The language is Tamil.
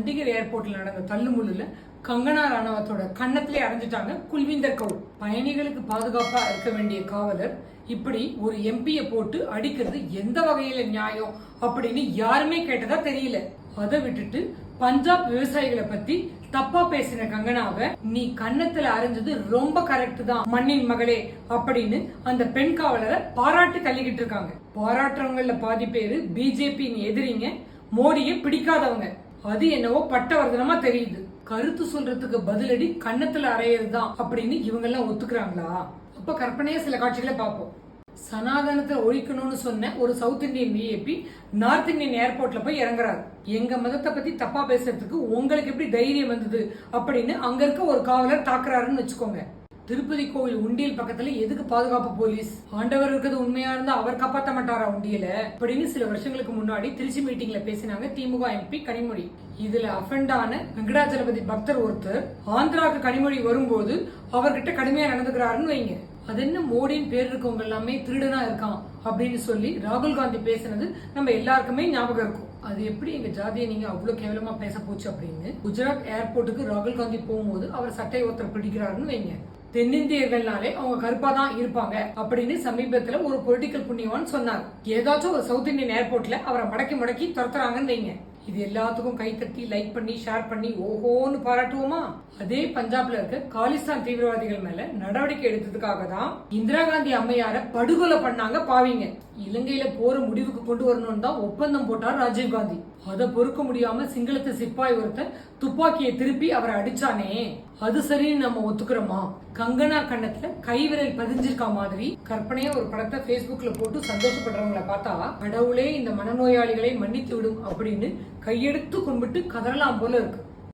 சண்டிகர் ஏர்போர்ட்ல நடந்த தள்ளுமுள்ளில் கங்கனா ராணவத்தோட கன்னத்திலே அடைஞ்சிட்டாங்க குல்விந்தர் கவுர் பயணிகளுக்கு பாதுகாப்பா இருக்க வேண்டிய காவலர் இப்படி ஒரு எம்பியை போட்டு அடிக்கிறது எந்த வகையில நியாயம் அப்படின்னு யாருமே கேட்டதா தெரியல. அதை விட்டுட்டு பஞ்சாப் விவசாயிகளை பத்தி தப்பா பேசின கங்கனாவை நீ கன்னத்துல அரைஞ்சது ரொம்ப கரெக்ட் தான் மண்ணின் மகளே அப்படின்னு அந்த பெண் காவலரை பாராட்டு தள்ளிக்கிட்டு இருக்காங்க. பாராட்டுறவங்கள பாதி பேரு பிஜேபியின் எதிரிங்க மோடியை பிடிக்காதவங்க. அது என்னவோ பட்டவர்தனமா தெரியுது. கருத்து சொல்றதுக்கு பதிலடி கன்னத்துல அறையதுதான் அப்படின்னு இவங்க எல்லாம் ஒத்துக்கிறாங்களா? அப்ப கற்பனையா சில காட்சிகளை பார்ப்போம். சனாதனத்தை ஒழிக்கணும்னு சொன்ன ஒரு south Indian VIP north Indian ஏர்போர்ட்ல போய் இறங்குறாரு. எங்க மதத்தை பத்தி தப்பா பேசுறதுக்கு உங்களுக்கு எப்படி தைரியம் வந்தது அப்படின்னு அங்க இருக்க ஒரு காவலர் தாக்குறாருன்னு வச்சுக்கோங்க. திருப்பதி கோவில் உண்டியல் பக்கத்துல எதுக்கு பாதுகாப்பு போலீஸ்? ஆண்டவர் இருக்கிறது உண்மையா இருந்தா அவர் காப்பாற்ற மாட்டாரா உண்டியல? அப்படின்னு சில வருஷங்களுக்கு முன்னாடி திருச்சி மீட்டிங்ல பேசினாங்க திமுக எம்பி கனிமொழி. இதுல அஃபண்டான வெங்கடாச்சலபதி பக்தர் ஒருத்தர் ஆந்திராக்கு கனிமொழி வரும்போது அவர்கிட்ட கடுமையா நடந்துக்கிறாருன்னு வைங்க. அது என்ன மோடியின் பேர் இருக்கவங்க எல்லாமே திருடனா இருக்கான் அப்படின்னு சொல்லி ராகுல் காந்தி பேசினது நம்ம எல்லாருக்குமே ஞாபகம் இருக்கும். அது எப்படி எங்க ஜாதியை நீங்க அவ்வளவு கேவலமா பேச போச்சு அப்படின்னு குஜராத் ஏர்போர்ட்டுக்கு ராகுல் காந்தி போகும்போது அவர் சட்டை ஒருத்தர் பிடிக்கிறாருன்னு வைங்க. தென்னிந்தியர்கள்னாலே அவங்க கருப்பா தான் இருப்பாங்க அப்படின்னு சமீபத்துல ஒரு பொலிட்டிக்கல் புண்ணியவான் சொன்னார். ஏதாச்சும் ஒரு சவுத் இந்தியன் ஏர்போர்ட்ல அவரை மடக்கி மடக்கி துரத்துறாங்கன்னு வைங்க. இது எல்லாத்துக்கும் கைத்தட்டி லைக் பண்ணி ஷேர் பண்ணி ஓஹோன்னு பாராட்டுவோமா? அதே பஞ்சாப்ல இருக்க காலிஸ்தான் தீவிரவாதிகள் மேல நடவடிக்கை எடுத்ததுக்காக தான் இந்திரா காந்தி அம்மையார படுகொலை பண்ணாங்க பாவிங்க. இலங்கையில போற முடிவுக்கு கொண்டு வரணும்னு தான் ஒப்பந்தம் போட்டார் ராஜீவ் காந்தி. அதை பொறுக்க முடியாம சிங்களத்து சிப்பாய் ஒருத்தர் துப்பாக்கியை திருப்பி அவரை அடிச்சானே. அது சரின்னு நம்ம ஒத்துக்கிறோமா? கங்கனா கண்ணத்துல கைவிரல் பதிஞ்சிருக்கா மாதிரி கற்பனையா ஒரு படத்தை பேஸ்புக்ல போட்டு சந்தோஷப்படுறவங்களை பார்த்தா கடவுளே இந்த மனநோயாளிகளை மன்னித்து விடும் அப்படின்னு கையெடுத்து கும்பிட்டு கதறலாம் போல இருக்கு.